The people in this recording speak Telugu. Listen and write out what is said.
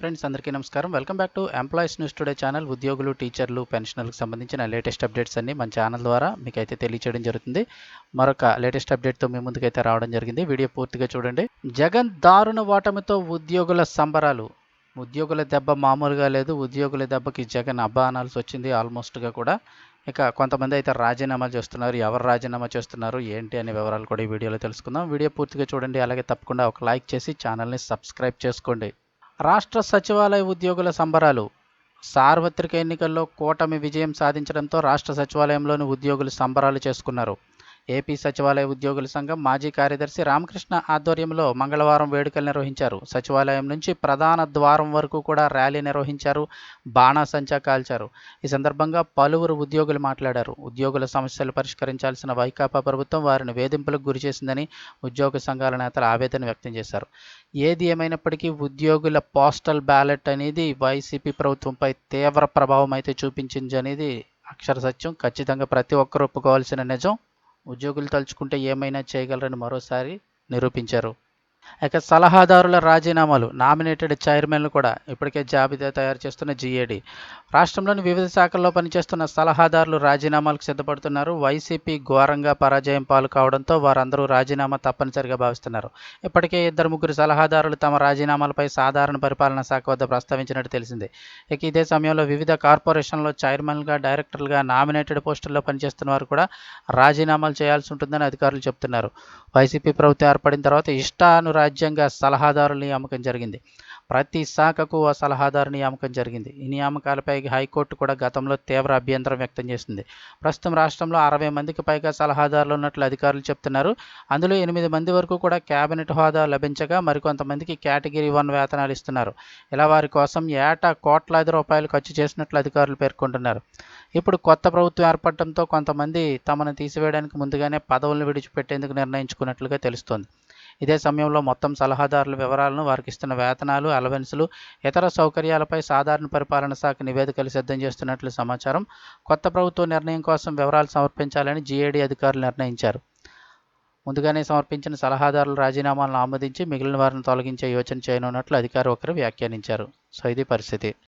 ఫ్రెండ్స్ అందరికీ నమస్కారం. Welcome back to employees news today channel. ఉద్యోగులు టీచర్లు పెన్షనర్లకు సంబంధించిన లేటెస్ట్ అప్డేట్స్ అన్ని మన ఛానల్ ద్వారా మీకు అయితే తెలియచేయడం జరుగుతుంది. మరొక లేటెస్ట్ అప్డేట్తో మీ ముందుకైతే రావడం జరిగింది. వీడియో పూర్తిగా చూడండి. జగన్ దారుణ వాటమితో ఉద్యోగుల సంబరాలు. ఉద్యోగుల దెబ్బ మామూలుగా లేదు. ఉద్యోగుల దెబ్బకి జగన్ అబ్బా అనాల్సి వచ్చింది ఆల్మోస్ట్గా కూడా. ఇక కొంతమంది అయితే రాజీనామా చేస్తున్నారు. ఎవరు రాజీనామా చేస్తున్నారు? ఏంటి అనే వివరాలు కూడా ఈ వీడియోలో తెలుసుకుందాం. వీడియో పూర్తిగా చూడండి. అలాగే తప్పకుండా ఒక లైక్ చేసి ఛానల్ని సబ్స్క్రైబ్ చేసుకోండి. రాష్ట్ర సచివాలయ ఉద్యోగుల సంబరాలు. సార్వత్రిక ఎన్నికల్లో కూటమి విజయం సాధించడంతో రాష్ట్ర సచివాలయంలోని ఉద్యోగులు సంబరాలు చేసుకున్నారు. ఏపీ సచివాలయ ఉద్యోగుల సంఘం మాజీ కార్యదర్శి రామకృష్ణ ఆధ్వర్యంలో మంగళవారం వేడుకలు నిర్వహించారు. సచివాలయం నుంచి ప్రధాన ద్వారం వరకు కూడా ర్యాలీ నిర్వహించారు. బాణాసంచా కాల్చారు. ఈ సందర్భంగా పలువురు ఉద్యోగులు మాట్లాడారు. ఉద్యోగుల సమస్యలు పరిష్కరించాల్సిన వైకాపా ప్రభుత్వం వారిని వేధింపులకు గురి చేసిందని ఉద్యోగ సంఘాల నేతలు ఆవేదన వ్యక్తం చేశారు. ఏది ఏమైనప్పటికీ ఉద్యోగుల పోస్టల్ బ్యాలెట్ అనేది వైసీపీ ప్రభుత్వంపై తీవ్ర ప్రభావం అయితే చూపించింది అనేది అక్షర సత్యం. ఖచ్చితంగా ప్రతి ఒక్కరూ ఒప్పుకోవాల్సిన నిజం. ఉద్యోగులు తలుచుకుంటే ఏమైనా చేయగలరని మరోసారి నిరూపించారు. ఇక సలహాదారుల రాజీనామాలు నామినేటెడ్ చైర్మన్లు కూడా ఇప్పటికే జాబితా తయారు చేస్తున్న జీఏడి రాష్ట్రంలోని వివిధ శాఖల్లో పనిచేస్తున్న సలహాదారులు రాజీనామాలకు సిద్ధపడుతున్నారు. వైసీపీ ఘోరంగా పరాజయం పాలు కావడంతో వారందరూ రాజీనామా తప్పనిసరిగా భావిస్తున్నారు. ఇప్పటికే ఇద్దరు ముగ్గురు సలహాదారులు తమ రాజీనామాలపై సాధారణ పరిపాలనా శాఖ వద్ద ప్రస్తావించినట్టు తెలిసింది. ఇక ఇదే సమయంలో వివిధ కార్పొరేషన్లో చైర్మన్లుగా డైరెక్టర్లుగా నామినేటెడ్ పోస్టుల్లో పనిచేస్తున్న వారు కూడా రాజీనామాలు చేయాల్సి ఉంటుందని అధికారులు చెబుతున్నారు వైసీపీ ప్రభుత్వం ఏర్పడిన తర్వాత రాజ్యాంగ సలహాదారుల నియామకం జరిగింది. ప్రతి శాఖకు ఓ సలహాదారు నియామకం జరిగింది. ఈ నియామకాలపై హైకోర్టు కూడా గతంలో తీవ్ర అభ్యంతరం వ్యక్తం చేసింది. ప్రస్తుతం రాష్ట్రంలో అరవై మందికి పైగా సలహాదారులు ఉన్నట్లు అధికారులు చెప్తున్నారు. అందులో ఎనిమిది మంది వరకు కూడా కేబినెట్ హోదా లభించగా మరికొంతమందికి కేటగిరీ వన్ వేతనాలు ఇస్తున్నారు. ఇలా వారి కోసం ఏటా కోట్లాది రూపాయలు ఖర్చు చేసినట్లు అధికారులు పేర్కొంటున్నారు. ఇప్పుడు కొత్త ప్రభుత్వం ఏర్పడటంతో కొంతమంది తమను తీసివేయడానికి ముందుగానే పదవులను విడిచిపెట్టేందుకు నిర్ణయించుకున్నట్లుగా తెలుస్తోంది. ఇదే సమయంలో మొత్తం సలహాదారుల వివరాలను వారికి ఇస్తున్న వేతనాలు అలవెన్సులు ఇతర సౌకర్యాలపై సాధారణ పరిపాలన శాఖ నివేదికలు సిద్ధం చేస్తున్నట్లు సమాచారం. కొత్త ప్రభుత్వ నిర్ణయం కోసం వివరాలు సమర్పించాలని జీఏడీ అధికారులు నిర్ణయించారు. ముందుగానే సమర్పించిన సలహాదారుల రాజీనామాలను ఆమోదించి మిగిలిన వారిని తొలగించే యోచన చేయనున్నట్లు అధికారి ఒకరు వ్యాఖ్యానించారు. సో ఇది పరిస్థితి.